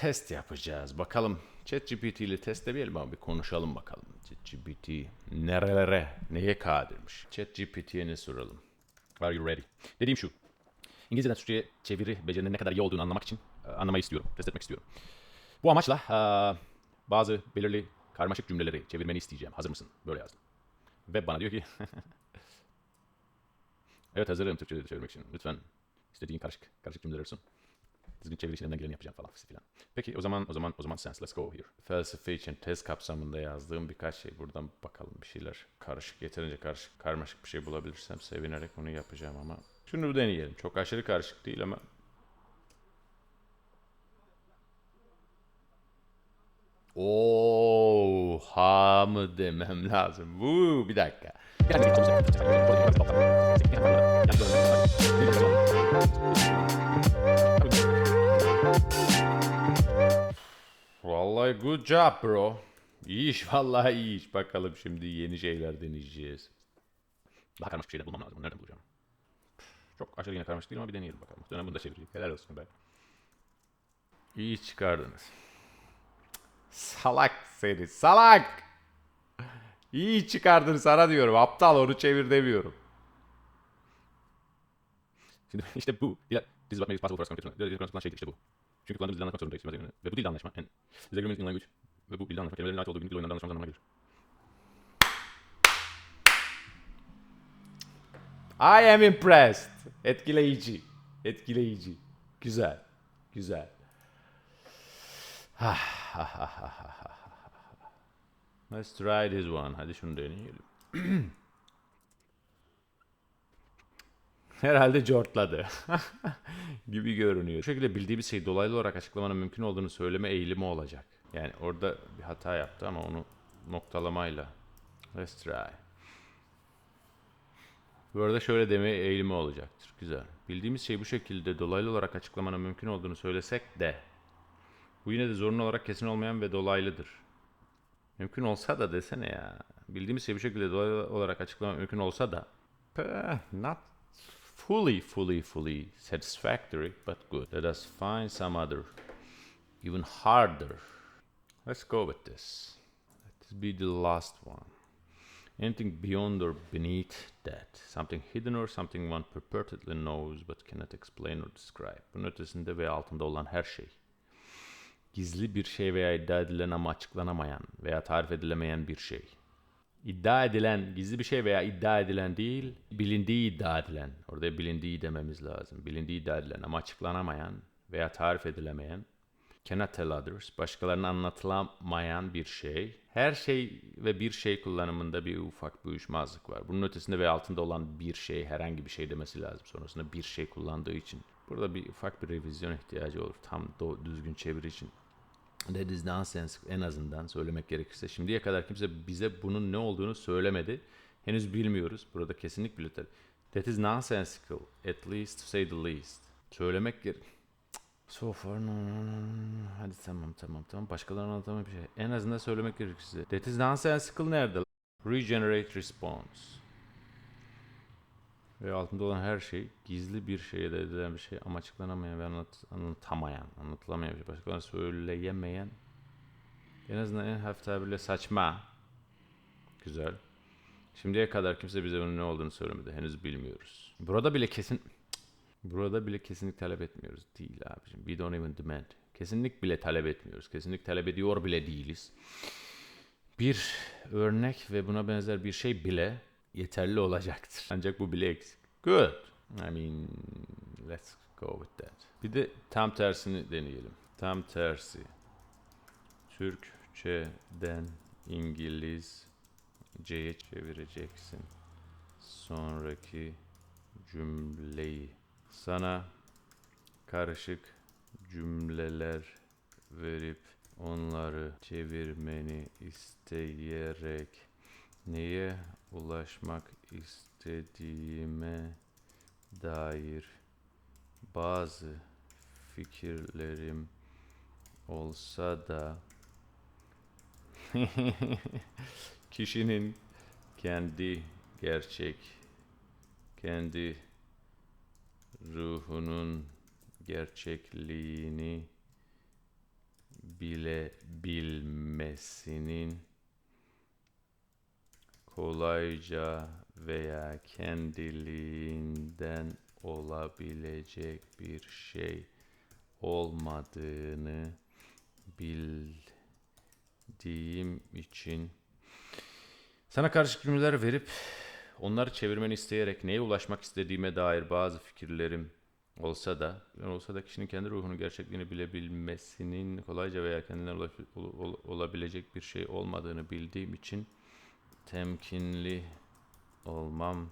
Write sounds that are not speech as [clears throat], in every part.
test yapacağız. Bakalım ChatGPT ile testlemeyelim ama bir konuşalım bakalım. ChatGPT nerelere, neye kadirmiş? ChatGPT'ye ne soralım? Are you ready? Dediğim şu. İngilizceden Türkçe'ye çeviri becerinin ne kadar iyi olduğunu anlamak için e, anlamayı istiyorum. Test etmek istiyorum. Bu amaçla e, bazı belirli karmaşık cümleleri çevirmeni isteyeceğim. Hazır mısın? Böyle yazdım. Web bana diyor ki [laughs] Evet hazırım Türkçe'de çevirmek için. Lütfen istediğin karışık karışık cümleler sun. Düzgün çeviri için elimden geleni yapacağım falan filan. Peki o zaman o zaman o zaman sense let's go here. Felsefe için tez kapsamında yazdığım birkaç şey buradan bakalım bir şeyler karışık yeterince karışık karmaşık bir şey bulabilirsem sevinerek bunu yapacağım ama şunu deneyelim. Çok aşırı karışık değil ama Oha mı demem lazım. Vuu bir dakika. Good job bro. İyi iş vallahi iyi iş. Bakalım şimdi yeni şeyler deneyeceğiz. Daha karmaşık şeyler bulmam lazım. Nereden bulacağım? Çok aşırı yine karmaşık değil ama bir deneyelim bakalım. Muhtemelen bunu da çevirecek. Helal olsun be. İyi çıkardınız. Salak seni salak. İyi çıkardın sana diyorum. Aptal onu çevir demiyorum. Şimdi işte bu. This is what makes possible for us to communicate. Dilde konuşulan şey işte bu. Çünkü kullandığımız dilden anlaşmak zorundayız. Ve bu dilde anlaşma. And agreement in language. Ve bu dilde anlaşma. Kelimelerin ait olduğu günlük dil oyunlarında anlaşmamız anlamına gelir. I am impressed. Etkileyici. Etkileyici. Güzel. Güzel. [sighs] Let's try this one. Hadi şunu deneyelim. [clears throat] [laughs] Herhalde cortladı. [laughs] gibi görünüyor. Bu şekilde bildiği bir şeyi dolaylı olarak açıklamanın mümkün olduğunu söyleme eğilimi olacak. Yani orada bir hata yaptı ama onu noktalamayla. Let's try. Bu arada şöyle deme eğilimi olacaktır. Güzel. Bildiğimiz şeyi bu şekilde dolaylı olarak açıklamanın mümkün olduğunu söylesek de bu yine de zorunlu olarak kesin olmayan ve dolaylıdır. Mümkün olsa da desene ya. Bildiğimiz şey bu şekilde dolaylı olarak açıklamak mümkün olsa da eh, not fully fully fully satisfactory but good. Let us find some other even harder. Let's go with this. Let this be the last one. Anything beyond or beneath that. Something hidden or something one purportedly knows but cannot explain or describe. Bunun ötesinde ve altında olan her şey gizli bir şey veya iddia edilen ama açıklanamayan veya tarif edilemeyen bir şey. İddia edilen gizli bir şey veya iddia edilen değil, bilindiği iddia edilen. Orada bilindiği dememiz lazım. Bilindiği iddia edilen ama açıklanamayan veya tarif edilemeyen. Cannot tell others. Başkalarına anlatılamayan bir şey. Her şey ve bir şey kullanımında bir ufak bir uyuşmazlık var. Bunun ötesinde ve altında olan bir şey, herhangi bir şey demesi lazım. Sonrasında bir şey kullandığı için. Burada bir ufak bir revizyon ihtiyacı olur. Tam do- düzgün çeviri için. That is nonsense en azından söylemek gerekirse. Şimdiye kadar kimse bize bunun ne olduğunu söylemedi. Henüz bilmiyoruz. Burada kesinlik belirtir. That is nonsensical. At least say the least. Söylemek gerek... So far no, no, no. Hadi tamam tamam tamam. Başkalarına anlatamam bir şey. En azından söylemek gerekirse. That is nonsensical nerede? Regenerate response. Ve altında olan her şey gizli bir şey elde edilen bir şey ama açıklanamayan ve anlat, anlatamayan, anlatılamayan bir şey. Başkalarına söyleyemeyen en azından en hafif tabirle saçma. Güzel. Şimdiye kadar kimse bize bunun ne olduğunu söylemedi. Henüz bilmiyoruz. Burada bile kesin Burada bile kesinlik talep etmiyoruz. Değil abicim. We don't even demand. Kesinlik bile talep etmiyoruz. Kesinlik talep ediyor bile değiliz. Bir örnek ve buna benzer bir şey bile yeterli olacaktır. [laughs] Ancak bu bile eksik. Good. I mean, let's go with that. Bir de tam tersini deneyelim. Tam tersi. Türkçeden İngilizceye çevireceksin. Sonraki cümleyi. Sana karışık cümleler verip onları çevirmeni isteyerek neye ulaşmak istediğime dair bazı fikirlerim olsa da [laughs] kişinin kendi gerçek kendi ruhunun gerçekliğini bilebilmesinin kolayca veya kendiliğinden olabilecek bir şey olmadığını bildiğim için sana karışık cümleler verip onları çevirmeni isteyerek neye ulaşmak istediğime dair bazı fikirlerim olsa da olsa da kişinin kendi ruhunu gerçekliğini bilebilmesinin kolayca veya kendinden olabilecek bir şey olmadığını bildiğim için temkinli olmam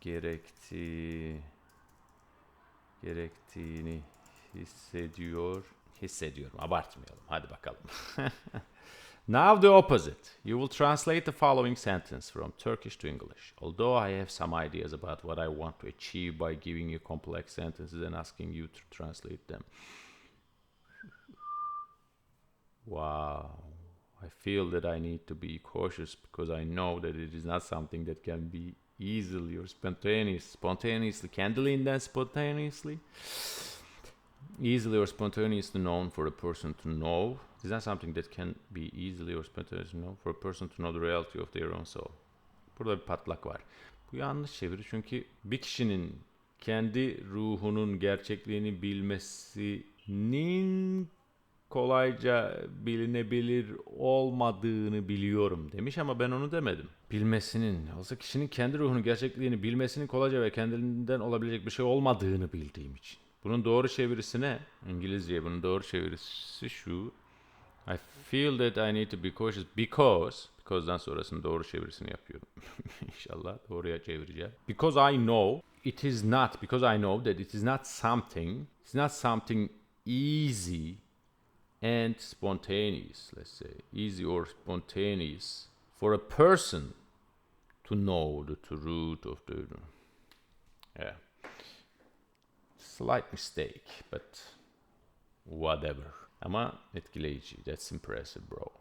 gerektiği gerektiğini hissediyor hissediyorum abartmayalım hadi bakalım [laughs] Now the opposite. You will translate the following sentence from Turkish to English. Although I have some ideas about what I want to achieve by giving you complex sentences and asking you to translate them. Wow. I feel that I need to be cautious because I know that it is not something that can be easily or spontaneous, spontaneously, kendiliğinden spontaneously, easily or spontaneously known for a person to know. It is not something that can be easily or spontaneously known for a person to know the reality of their own soul. Burada bir patlak var. Bu yanlış çeviri çünkü bir kişinin kendi ruhunun gerçekliğini bilmesinin kolayca bilinebilir olmadığını biliyorum demiş ama ben onu demedim. Bilmesinin, olsa kişinin kendi ruhunun gerçekliğini bilmesinin kolayca ve kendinden olabilecek bir şey olmadığını bildiğim için. Bunun doğru çevirisi ne? İngilizceye bunun doğru çevirisi şu. I feel that I need to be cautious because because'dan sonrasının doğru çevirisini yapıyorum. [laughs] İnşallah doğruya çevireceğim. Because I know it is not because I know that it is not something it's not something easy and spontaneous, let's say, easy or spontaneous for a person to know the truth of the yeah. Slight mistake, but whatever. Ama etkileyici. That's impressive bro.